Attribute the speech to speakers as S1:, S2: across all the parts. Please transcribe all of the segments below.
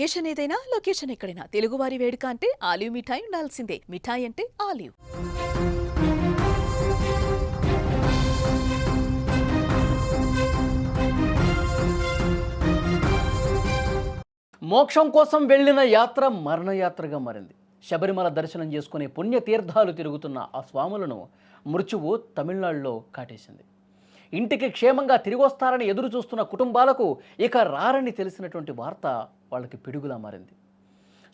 S1: Occasion ఏదైనా location ఎక్కడైనా. తెలుగువారి వేడుక అంటే ఆలివ్ మిఠాయి ఉండాల్సిందే. మిఠాయి అంటే ఆలివ్.
S2: మోక్షం కోసం వెళ్ళిన యాత్ర మరణయాత్రగా మారింది. శబరిమల దర్శనం చేసుకునే పుణ్యతీర్థాలు తిరుగుతున్న ఆ స్వాములను మృత్యువు తమిళనాడులో కాటేసింది. ఇంటికి క్షేమంగా తిరిగి వస్తారని ఎదురు చూస్తున్న కుటుంబాలకు ఇక రారని తెలిసినటువంటి వార్త వాళ్ళకి పిడుగులా మారింది.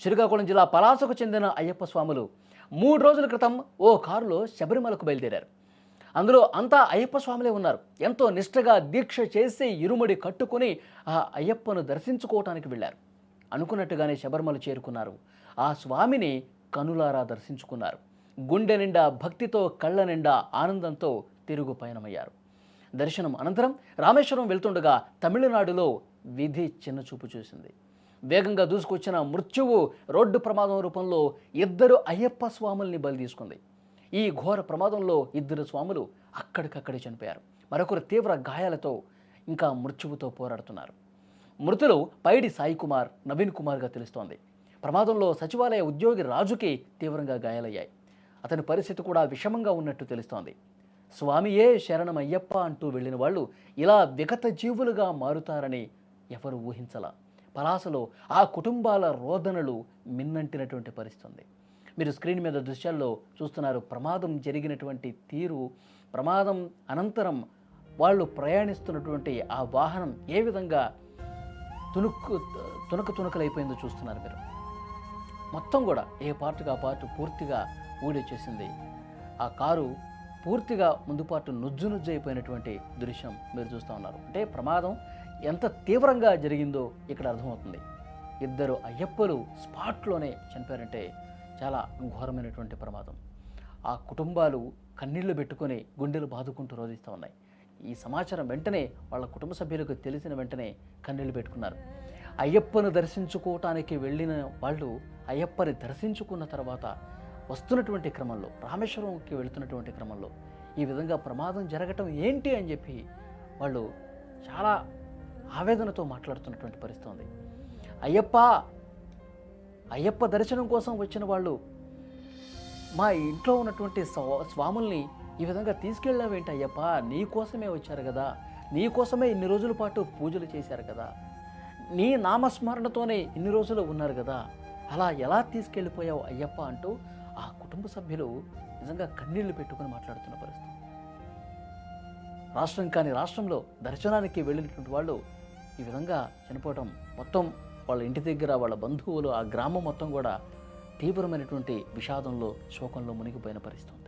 S2: శ్రీకాకుళం జిల్లా పలాసకు చెందిన అయ్యప్ప స్వాములు మూడు రోజుల క్రితం ఓ కారులో శబరిమలకు బయలుదేరారు. అందులో అంతా అయ్యప్ప స్వాములే ఉన్నారు. ఎంతో నిష్ఠగా దీక్ష చేసి ఇరుముడి కట్టుకుని ఆ అయ్యప్పను దర్శించుకోవటానికి వెళ్ళారు. అనుకున్నట్టుగానే శబరిమల చేరుకున్నారు. ఆ స్వామిని కనులారా దర్శించుకున్నారు. గుండె నిండా భక్తితో కళ్ళ నిండా ఆనందంతో తిరుగు పయనమయ్యారు. దర్శనం అనంతరం రామేశ్వరం వెళ్తుండగా తమిళనాడులో విధి చిన్నచూపు చూసింది. వేగంగా దూసుకొచ్చిన మృత్యువు రోడ్డు ప్రమాదం రూపంలో ఇద్దరు అయ్యప్ప స్వాముల్ని బలి తీసుకుంది ఈ ఘోర ప్రమాదంలో ఇద్దరు స్వాములు అక్కడికక్కడే చనిపోయారు. మరొకరు తీవ్ర గాయాలతో ఇంకా మృత్యువుతో పోరాడుతున్నారు. మృతులు పైడి సాయి కుమార్ నవీన్ కుమార్గా తెలుస్తోంది. ప్రమాదంలో సచివాలయ ఉద్యోగి రాజుకి తీవ్రంగా గాయాలయ్యాయి. అతని పరిస్థితి కూడా విషమంగా ఉన్నట్టు తెలుస్తోంది. స్వామియే శరణం అయ్యప్ప అంటూ వెళ్ళిన వాళ్ళు ఇలా విగత జీవులుగా మారుతారని ఎవరు ఊహించలా? పలాసలో ఆ కుటుంబాల రోదనలు మిన్నంటినటువంటి పరిస్థితి ఉంది మీరు స్క్రీన్ మీద దృశ్యాల్లో చూస్తున్నారు ప్రమాదం జరిగినటువంటి తీరు ప్రమాదం అనంతరం వాళ్ళు ప్రయాణిస్తున్నటువంటి ఆ వాహనం ఏ విధంగా తునుక్కు తునక తునకలైపోయిందో చూస్తున్నారు మీరు. మొత్తం కూడా ఏ పార్ట్గా ఆ పార్ట్ పూర్తిగా ఊడొచ్చేసింది ఆ కారు పూర్తిగా ముందు పార్ట్ నుజ్జు నుజ్జు అయిపోయినటువంటి దృశ్యం మీరు చూస్తూ ఉన్నారు. అంటే ప్రమాదం ఎంత తీవ్రంగా జరిగిందో ఇక్కడ అర్థమవుతుంది. ఇద్దరు అయ్యప్పలు స్పాట్లోనే చనిపోయారంటే చాలా ఘోరమైనటువంటి ప్రమాదం. ఆ కుటుంబాలు కన్నీళ్ళు పెట్టుకొని గుండెలు బాదుకుంటూ రోధిస్తూ ఉన్నాయి. ఈ సమాచారం వెంటనే వాళ్ళ కుటుంబ సభ్యులకు తెలిసిన వెంటనే కన్నీళ్ళు పెట్టుకున్నారు. అయ్యప్పను దర్శించుకోవటానికి వెళ్ళిన వాళ్ళు అయ్యప్పని దర్శించుకున్న తర్వాత వస్తున్నటువంటి క్రమంలో రామేశ్వరంకి వెళుతున్నటువంటి క్రమంలో ఈ విధంగా ప్రమాదం జరగటం ఏంటి అని చెప్పి వాళ్ళు చాలా ఆవేదనతో మాట్లాడుతున్నటువంటి పరిస్థితి ఉంది. అయ్యప్ప అయ్యప్ప దర్శనం కోసం వచ్చిన వాళ్ళు మా ఇంట్లో ఉన్నటువంటి స్వా- స్వాముల్ని ఈ విధంగా తీసుకెళ్ళావేంటి అయ్యప్ప? నీ కోసమే వచ్చారు కదా. నీ కోసమే ఇన్ని రోజుల పాటు పూజలు చేశారు కదా. నీ నామస్మరణతోనే ఇన్ని రోజులు ఉన్నారు కదా. అలా ఎలా తీసుకెళ్ళిపోయావు అయ్యప్ప అంటూ ఆ కుటుంబ సభ్యులు నిజంగా కన్నీళ్ళు పెట్టుకుని మాట్లాడుతున్న పరిస్థితి. రాష్ట్రం కాని రాష్ట్రంలో దర్శనానికి వెళ్ళినటువంటి వాళ్ళు ఈ విధంగా చనిపోవటం మొత్తం వాళ్ళ ఇంటి దగ్గర వాళ్ళ బంధువులు ఆ గ్రామం మొత్తం కూడా తీవ్రమైనటువంటి విషాదంలో శోకంలో మునిగిపోయిన పరిస్థితి